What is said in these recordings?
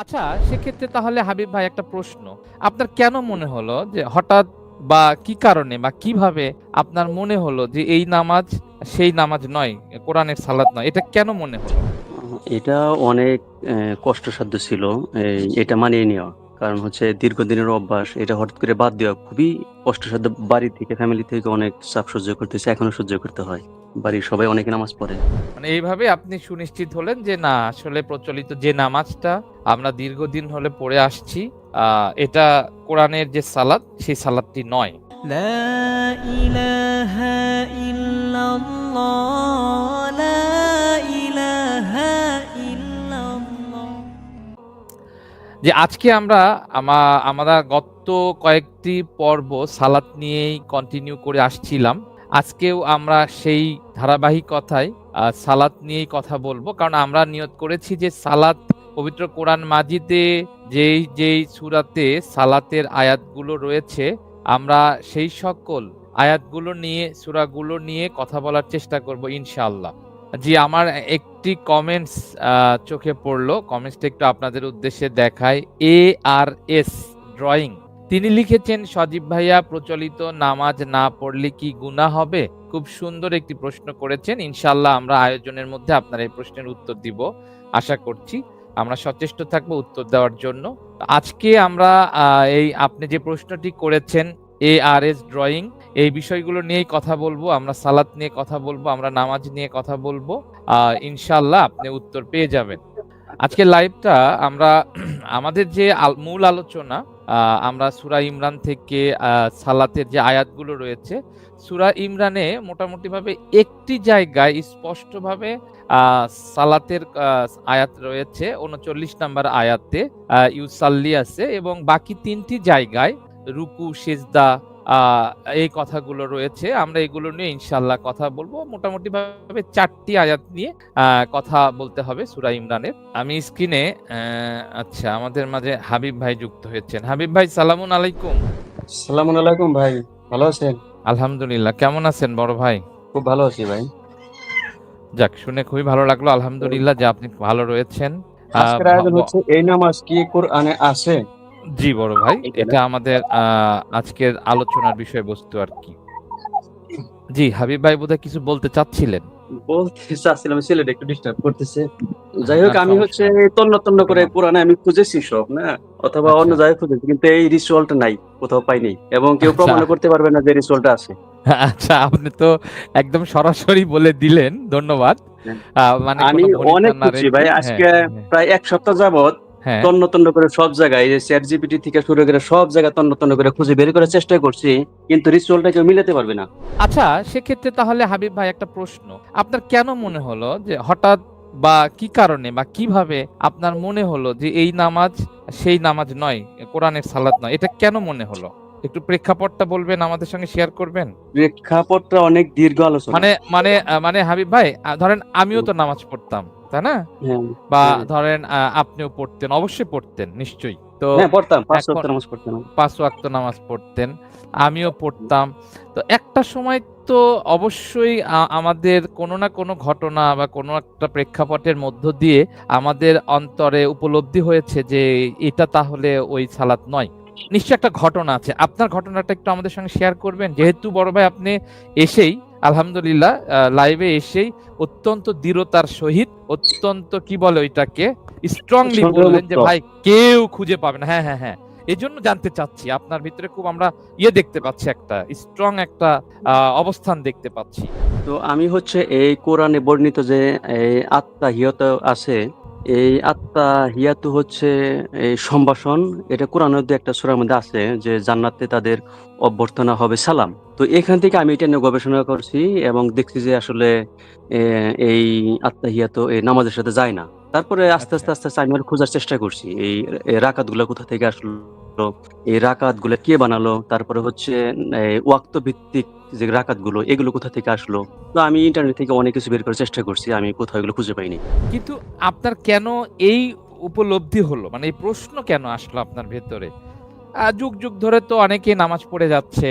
আচ্ছা সেক্ষেত্রে তাহলে হাবিব ভাই একটা প্রশ্ন। আপনার কেন মনে হলো যে হঠাৎ বা কি কারণে বা কীভাবে আপনার মনে হলো যে এই নামাজ সেই নামাজ নয়, কোরআনের সালাত নয়? এটা কেন মনে হলো? এটা অনেক কষ্টসাধ্য ছিল এটা মানিয়ে নেওয়া। কারণ হচ্ছে দীর্ঘদিনের অভ্যাস, এটা হঠাৎ করে বাদ দেওয়া খুবই কষ্টসাধ্য। বাড়ি থেকে ফ্যামিলি থেকে অনেক চাপ সহ্য করতেছে, এখনও সহ্য করতে হয়। বাড়ির সবাই অনেকে নামাজ পড়ে। মানে এইভাবে আপনি সুনিশ্চিত হলেন যে না আসলে প্রচলিত যে নামাজটা আমরা দীর্ঘদিন হলে পড়ে আসছি এটা কোরআনের যে সালাদ সেই সালাদটি নয়। যে আজকে আমরা আমরা গত কয়েকটি পর্ব সালাত নিয়েই কন্টিনিউ করে আসছিলাম। আজকেও আমরা সেই ধারাবাহিকতায় আহ, সালাত নিয়েই কথা বলব। কারণ আমরা নিয়ত করেছি যে সালাত পবিত্র কোরআন মাজিদে যেই যেই সুরাতে সালাতের আয়াতগুলো রয়েছে আমরা সেই সকল আয়াতগুলো নিয়ে সুরাগুলো নিয়ে কথা বলার চেষ্টা করব ইনশাআল্লাহ। জি আমার একটি কমেন্টস চোখে পড়ল। কমেন্টসটা একটু আপনাদের উদ্দেশ্যে দেখায় এ আর এস ড্রয়িং তিনি লিখেছেন, সজীব ভাইয়া, প্রচলিত নামাজ না পড়লে কি গুনাহ হবে? খুব সুন্দর একটি প্রশ্ন করেছেন। ইনশাল্লাহ আমরা আয়োজনের মধ্যে আপনার এই প্রশ্নের উত্তর দিব। আশা করছি আমরা সচেষ্ট থাকব উত্তর দেওয়ার জন্য। আজকে আমরা এই আপনি যে প্রশ্নটি করেছেন, এ আর এস ড্রয়িং এই বিষয়গুলো নিয়েই কথা বলব। আমরা সালাত নিয়ে কথা বলব, আমরা নামাজ নিয়ে কথা বলব। ইনশাল্লাহ আপনি উত্তর পেয়ে যাবেন। আজকে লাইভটা আমরা আমাদের যে মূল আলোচনা আমরা সুরা ইমরান থেকে সালাতের যে আয়াতগুলো রয়েছে, সুরা ইমরানে মোটামুটিভাবে একটি জায়গায় স্পষ্টভাবে সালাতের আয়াত রয়েছে, উনচল্লিশ নাম্বার আয়াতে ইউসাল্লি আছে এবং বাকি তিনটি জায়গায় রুকু, সেজদা এই কথাগুলো রয়েছে। আমরা এগুলো নিয়ে ইনশাল্লাহ কথা বলব। মোটামুটি ভাবে চারটি আয়াত নিয়ে কথা বলতে হবে সুরা ইমরানের। আমি স্ক্রিনে আচ্ছা আমাদের মাঝে হাবিব ভাই যুক্ত হয়েছেন। হাবিব ভাই সালামুন আলাইকুম। সালাম আলাইকুম ভাই ভালো আছেন? আলহামদুলিল্লাহ কেমন আছেন বড় ভাই? খুব ভালো আছি ভাই। যাক শুনে খুবই ভালো লাগল। আলহামদুলিল্লাহ যে আপনি ভালো রয়েছেন। আজকের আয়োজন হচ্ছে এই নামাজ কি কোরআনে আছে? জি বড় ভাই। এটা আমাদের আজকের আলোচনার বিষয়বস্তু আর কি। জি হাবিব ভাই বোধহয় কিছু বলতে চাচ্ছিলেন? বলতে চাচ্ছিলাম ছেলেটা একটু ডিস্টার্ব করতেছে। যাই হোক আমি হচ্ছে তন্ন তন্ন করে কোরআনে আমি খুঁজেছি সব না? অথবা অন্য আচ্ছা। জায়গায় খুঁজেছি কিন্তু এই রিচুয়ালটা নাই কোথাও পাইনি। এবং কেউ আচ্ছা। প্রমাণ করতে পারবে না যে রিচুয়ালটা আছে। আচ্ছা আপনি তো একদম সরাসরি বলে দিলেন ধন্যবাদ। হ্যাঁ। মানে আমি অনেক খুঁজছি ভাই হ্যাঁ, আজকে হ্যাঁ, প্রায় এক সপ্তাহ যাবত হ্যাঁ তন্ন তন্ন করে সব জায়গায় চ্যাট জিপিটি থেকে শুরু করে সব জায়গায় তন্ন তন্ন করে খুঁজে বের করার চেষ্টা করছি কিন্তু রিচুয়ালটা কেউ মিলাতে পারবে না। আচ্ছা সেক্ষেত্রে তাহলে হাবিব ভাই একটা প্রশ্ন। আপনার কেন মনে হলো যে হঠাৎ বা কি কারণে বা কীভাবে আপনার মনে হলো যে এই নামাজ সেই নামাজ নয় কোরআনের সালাত নয় এটা কেন মনে হলো? একটু প্রেক্ষাপটটা বলবেন আমাদের সঙ্গে শেয়ার করবেন? প্রেক্ষাপটটা অনেক দীর্ঘ আলোচনা। মানে মানে মানে হাবিব ভাই ধরেন আমিও তো নামাজ পড়তাম। তাই না? হ্যাঁ বা হ্যাঁ। ধরেন আপনিও পড়তেন অবশ্যই পড়তেন নিশ্চয়ই। তো হ্যাঁ পড়তাম পাঁচ এখন- নামাজ পড়তাম। পাঁচ ওয়াক্ত নামাজ পড়তেন আমিও পড়তাম। তো একটা সময় তো অবশ্যই আমাদের কোনো না কোনো ঘটনা বা কোনো একটা প্রেক্ষাপটের মধ্য দিয়ে আমাদের অন্তরে উপলব্ধি হয়েছে যে এটা তাহলে ওই সালাত নয়। নিশ্চয় একটা ঘটনা আছে। আপনার ঘটনাটা একটু আমাদের সঙ্গে শেয়ার করবেন? যেহেতু বড় ভাই আপনি এসেই আলহামদুলিল্লাহ লাইভে এসেই অত্যন্ত দৃঢ়তার সহিত অত্যন্ত কি বলে ওইটাকে স্ট্রংলি বললেন যে ভাই কেউ খুঁজে পাবে না। হ্যাঁ হ্যাঁ হ্যাঁ। এই জন্য জানতে চাচ্ছি আপনার ভিতরে খুব আমরা ইয়ে দেখতে পাচ্ছি একটা স্ট্রং একটা আহ, অবস্থান দেখতে পাচ্ছি। তো আমি হচ্ছে এই কোরআনে বর্ণিত যে এই আত্মা হিয়ত আছে এই আত্মা হিয়াতু হচ্ছে এই সম্ভাষণ। এটা কোরআনের একটা সূরার মধ্যে আছে যে জান্নাতে তাদের অভ্যর্থনা হবে সালাম। তো এখান থেকে আমি এটা নিয়ে গবেষণা করছি এবং দেখছি যে আসলে এই আত্মা হিয়াতু এই নামাজের সাথে যায় না। তারপরে আস্তে আস্তে আস্তে আস্তে আমি আর খোঁজার চেষ্টা করছি এই রাকাতগুলা কোথা থেকে আসলো এই রাকাতগুলা কে বানালো তারপরে হচ্ছে ওয়াক্ত ভিত্তিক যে রাকাতগুলো এগুলো কোথা থেকে আসলো? তো আমি ইন্টারনেট থেকে অনেক কিছু বের করার চেষ্টা করছি, আমি কোথাও এগুলো খুঁজে পাইনি। কিন্তু আপনার কেন এই উপলব্ধি হলো? মানে এই প্রশ্ন কেন আসলো আপনার ভেতরে? যুগ যুগ ধরে তো অনেকেই নামাজ পড়ে যাচ্ছে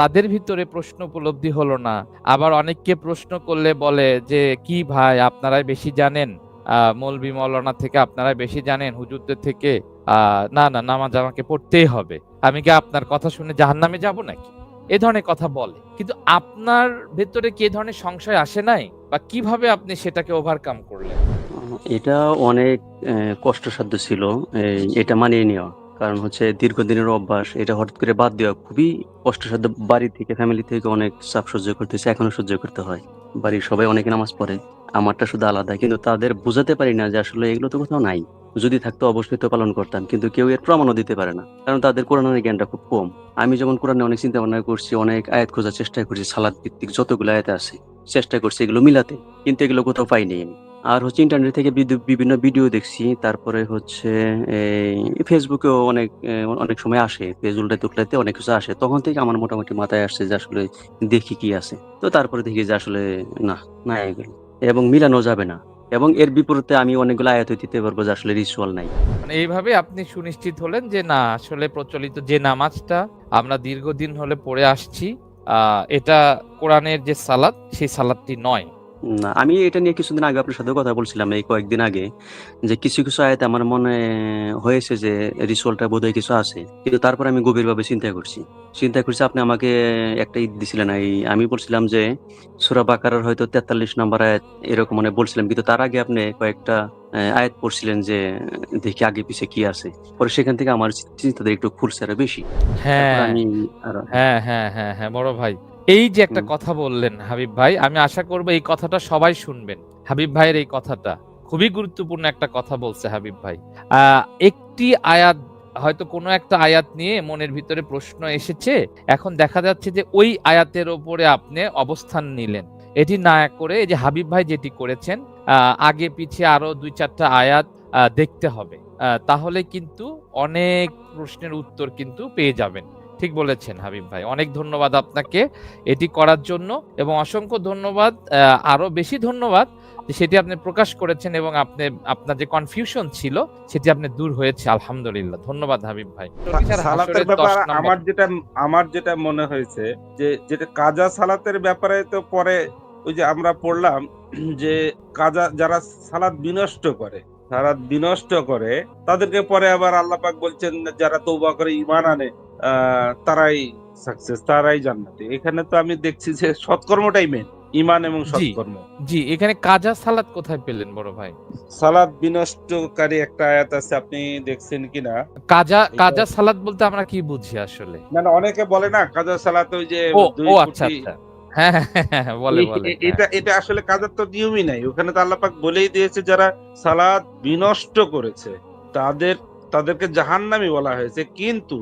তাদের ভিতরে প্রশ্ন উপলব্ধি হলো না। আবার অনেককে প্রশ্ন করলে বলে যে, কি ভাই, আপনারাই বেশি জানেন? মৌলবি মৌলানা থেকে আপনারা বেশি জানেন? হুজুরদের থেকে? না না, নামাজ আমাকে পড়তেই হবে। আমি কি আপনার কথা শুনে জাহান্নামে যাব নাকি? এ ধরনের কথা বলে। কিন্তু আপনার ভেতরে কি ধরনের সংশয় আসে নাই? বা কীভাবে আপনি সেটাকে ওভারকাম করলেন? এটা অনেক কষ্টসাধ্য ছিল এটা মানিয়ে নেওয়া। কারণ হচ্ছে দীর্ঘদিনের অভ্যাস, এটা হঠাৎ করে বাদ দেওয়া খুবই কষ্টসাধ্য। বাড়ি থেকে ফ্যামিলি থেকে অনেক চাপ সহ্য করতেছে, এখনও সহ্য করতে হয়। বাড়ির সবাই অনেকে নামাজ পড়ে, আমারটা শুধু আলাদা। কিন্তু তাদের বোঝাতে পারি না যে আসলে এগুলো তো কোথাও নাই। যদি থাকতো অবশ্যই তো পালন করতাম, কিন্তু কেউ এর প্রমাণও দিতে পারে না, কারণ তাদের কোরআনের জ্ঞানটা খুব কম। আমি যেমন কোরআনে অনেক চিন্তা ভাবনা করছি, অনেক আয়াত খোঁজার চেষ্টা করছি সালাদ ভিত্তিক যতগুলো আয়াত আছে, চেষ্টা করছি এগুলো মিলাতে, কিন্তু এগুলো কোথাও পাইনি আমি। আর হচ্ছে ইন্টারনেট থেকে বিভিন্ন ভিডিও দেখছি, তারপরে হচ্ছে এই ফেসবুকেও অনেক অনেক সময় আসে পেজ উল্টাতে উল্টাতে অনেক কিছু আসে, তখন থেকে আমার মোটামুটি মাথায় আসছে যে আসলে দেখি কি আছে। তো তারপরে দেখি যে আসলে না না এগুলো। এবং মিলানো যাবে না। এবং এর বিপরীতে আমি অনেকগুলো আয়াত দিতে পারব যে আসলে রিচুয়াল নাই। মানে এইভাবে আপনি সুনিশ্চিত হলেন যে না, আসলে প্রচলিত যে নামাজটা আমরা দীর্ঘদিন হলে পড়ে আসছি এটা কোরআনের যে সালাদ সেই সালাদটি নয়। আমি এটা নিয়ে কিছুদিন আগে আপনার সাথে কথা বলছিলাম এই কয়েকদিন আগে যে কিছু কিছু আয়াত আমার মনে হয়েছে যে রিচুয়ালটা বোধহয় কিছু আছে কিন্তু তারপর আমি গভীরভাবে চিন্তা করছি। চিন্তা করছি আপনি আমাকে একটা ঈদ দিছিলেন এই আমি বলছিলাম যে সুরা বাকারার হয়তো তেতাল্লিশ নম্বর আয়াত এরকম মানে বলছিলাম কিন্তু তার আগে আপনি কয়েকটা আয়াত পড়ছিলেন যে দেখি আগে পিছে কি আছে। পরে সেখান থেকে আমার চিন্তাটা একটু খুলছে আরও বেশি। হ্যাঁ। হ্যাঁ হ্যাঁ হ্যাঁ হ্যাঁ বড় ভাই। এই যে একটা কথা বললেন হাবিব ভাই আমি আশা করব এই কথাটা সবাই শুনবেন। হাবিব ভাইয়ের এই কথাটা খুবই গুরুত্বপূর্ণ একটা কথা বলছে হাবিব ভাই। একটি আয়াত হয়তো কোনো একটা আয়াত নিয়ে মনের ভিতরে প্রশ্ন এসেছে এখন দেখা যাচ্ছে যে ওই আয়াতের ওপরে আপনি অবস্থান নিলেন। এটি না করে এই যে হাবিব ভাই যেটি করেছেন আহ, আগে পিছিয়ে আরও দুই চারটা আয়াত আহ, দেখতে হবে। আহ, তাহলে কিন্তু অনেক প্রশ্নের উত্তর কিন্তু পেয়ে যাবেন। ঠিক বলেছেন হাবিব ভাই। অনেক ধন্যবাদ আপনাকে এটি করার জন্য এবং অসংখ্য ধন্যবাদ আরও বেশি ধন্যবাদ সেটি আপনি প্রকাশ করেছেন এবং আপনি আপনার যে কনফিউশন ছিল সেটি আপনি দূর হয়েছে আলহামদুলিল্লাহ। ধন্যবাদ হাবিব ভাই। সালাতের ব্যাপার আমার যেটা আমার যেটা মনে হয়েছে যে যেটা কাজা সালাতের ব্যাপারে তো পরে ওই যে আমরা পড়লাম যে কাজা যারা সালাত বিনষ্ট করে সালাত বিনষ্ট করে। তাদেরকে পরে আবার আল্লাহ পাক বলছেন যারা তৌবা করে ইমান আনে তারাই সাকসেস তারাই জান্নাতি। এখানে তো আমি দেখছি যে সৎকর্মটাই মেন ইমান এবং সৎকর্ম। জি এখানে কাজা সালাত কোথায় পেলেন বড় ভাই? সালাদ বিনষ্টকারী একটা আয়াত আছে আপনি দেখছেন কিনা? কাজা কাজা সালাত বলতে আমরা কি বুঝি আসলে? মানে অনেকে বলে না কাজা সালাত ওই যে ও আচ্ছা আচ্ছা। হ্যাঁ বলে বলে এটা এটা আসলে কাজের তো নিয়মই নাই। ওখানে তো আল্লাপাক বলেই দিয়েছে যারা সালাদ বিনষ্ট করেছে তাদের তাদেরকে জাহান্নামি বলা হয়েছে। কিন্তু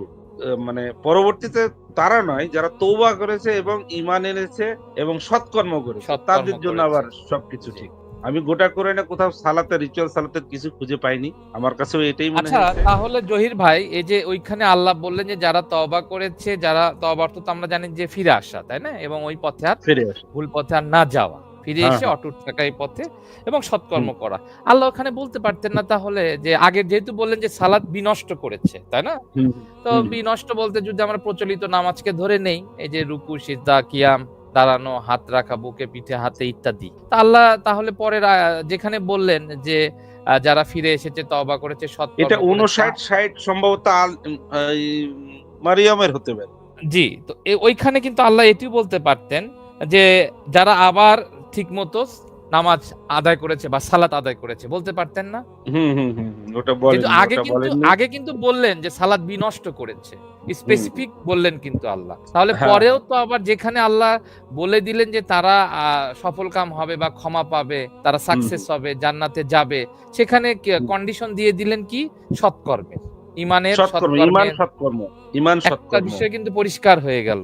মানে পরবর্তীতে তারা নয় যারা তৌবা করেছে এবং ইমান এনেছে এবং সৎকর্ম করেছে তাদের জন্য আবার সবকিছু ঠিক। আমি গোটা করে না কোথাও সালাতের রিচুয়াল সালাতে কিছু খুঁজে পাইনি। আমার কাছেও এটাই মনে আচ্ছা তাহলে জহির ভাই এই যে ওইখানে আল্লাহ বললেন যে যারা তওবা করেছে যারা তওবা অর্থ তো আমরা জানি যে ফিরে আসা তাই না? এবং ওই পথে আর ফিরে আসে। ভুল পথে আর না যাওয়া। ফিরে হ্যাঁ, এসে হ্যাঁ। অটুট থাকা এই পথে এবং সৎকর্ম করা। আল্লাহ ওখানে বলতে পারতেন না তাহলে যে আগে যেহেতু বললেন যে সালাদ বিনষ্ট করেছে তাই না? তো বিনষ্ট বলতে যদি আমরা প্রচলিত নামাজকে ধরে নেই এই যে রুকু সিজদা কিয়াম দাঁড়ানো হাত রাখা বুকে পিঠে হাতে ইত্যাদি। তা আল্লাহ তাহলে পরে যেখানে বললেন যে যারা ফিরে এসেছে তবা করেছে এটা উনষাট ষাট সম্ভবত মারিয়ামের হতে পারে। জি তো ওইখানে কিন্তু আল্লাহ এটিও বলতে পারতেন যে যারা আবার ঠিক মতো নামাজ আদায় করেছে বা সালাত আদায় করেছে বলতে পারতেন না? কিন্তু আগে কিন্তু আগে কিন্তু বললেন যে সালাত বিনষ্ট করেছে স্পেসিফিক বললেন কিন্তু আল্লাহ। তাহলে হ্যাঁ। পরেও তো আবার যেখানে আল্লাহ বলে দিলেন যে তারা আহ, সফল কাম হবে বা ক্ষমা পাবে তারা সাকসেস হবে জান্নাতে যাবে সেখানে কন্ডিশন দিয়ে দিলেন কি? সৎকর্মে। ইমানের সৎকর্ম ইমান সৎকর্ম ইমান সৎকর্ম। বিষয় কিন্তু পরিষ্কার হয়ে গেল।